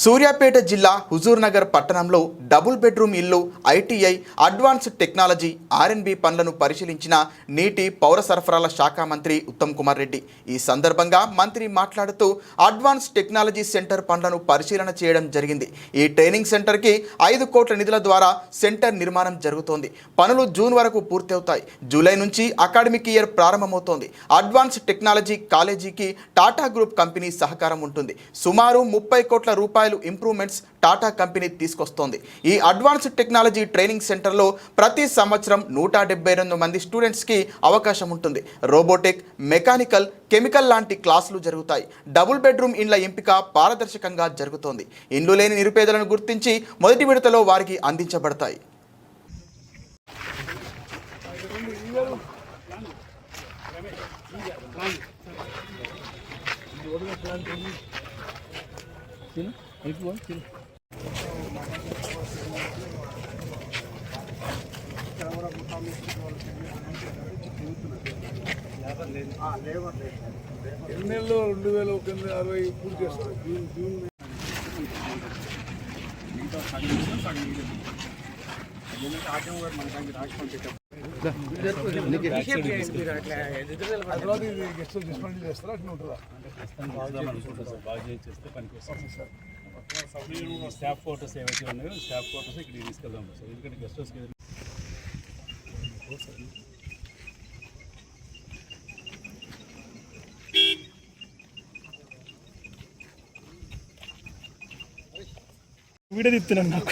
సూర్యాపేట జిల్లా హుజూర్నగర్ పట్టణంలో double bedroom ఇల్లు ఐటీఐ అడ్వాన్స్డ్ టెక్నాలజీ ఆర్ఎన్బి పనులను పరిశీలించిన నీటి పౌర సరఫరాల శాఖ మంత్రి ఉత్తమ్ కుమార్ రెడ్డి. ఈ సందర్భంగా మంత్రి మాట్లాడుతూ అడ్వాన్స్ టెక్నాలజీ సెంటర్ పనులను పరిశీలన చేయడం జరిగింది. ఈ ట్రైనింగ్ సెంటర్కి ఐదు కోట్ల నిధుల ద్వారా సెంటర్ నిర్మాణం జరుగుతోంది. పనులు జూన్ వరకు పూర్తవుతాయి. జూలై నుంచి అకాడమిక్ ఇయర్ ప్రారంభమవుతోంది. అడ్వాన్స్ టెక్నాలజీ కాలేజీకి టాటా గ్రూప్ కంపెనీ సహకారం ఉంటుంది. సుమారు ముప్పై కోట్ల రూపాయలు ఇంప్రూవ్మెంట్స్ టాటా కంపెనీ తీసుకొస్తోంది. ఈ అడ్వాన్స్డ్ టెక్నాలజీ ట్రైనింగ్ సెంటర్లో ప్రతి సంవత్సరం నూట డెబ్బై రెండు మంది స్టూడెంట్స్కి అవకాశం ఉంటుంది. రోబోటిక్ మెకానికల్ కెమికల్ లాంటి క్లాసులు జరుగుతాయి. డబుల్ బెడ్రూమ్ ఇండ్ల ఎంపిక పారదర్శకంగా జరుగుతోంది. ఇండ్లు లేని నిరుపేదలను గుర్తించి మొదటి విడతలో వారికి అందించబడతాయి. ఎన్నెల్లో రెండు వేల ఒక ఎనిమిది అరవై పూర్తి చేస్తారు జూన్ జూన్ తర్వాత ఇది గెస్ట్ డిస్మెంట్ చేస్తారా అట్లా ఉంటుందా బాగా చేస్తే పనికి వస్తుంది సార్ స్టాఫ్ ఫోటోస్ ఏవైతే ఉన్నాయో స్టాఫ్ ఫోటోస్ ఇక్కడ తీసుకెళ్దాం సార్. ఎందుకంటే గెస్ట్ హౌస్కి ఏదైనా వీడియో తిప్పుతున్నాను నాకు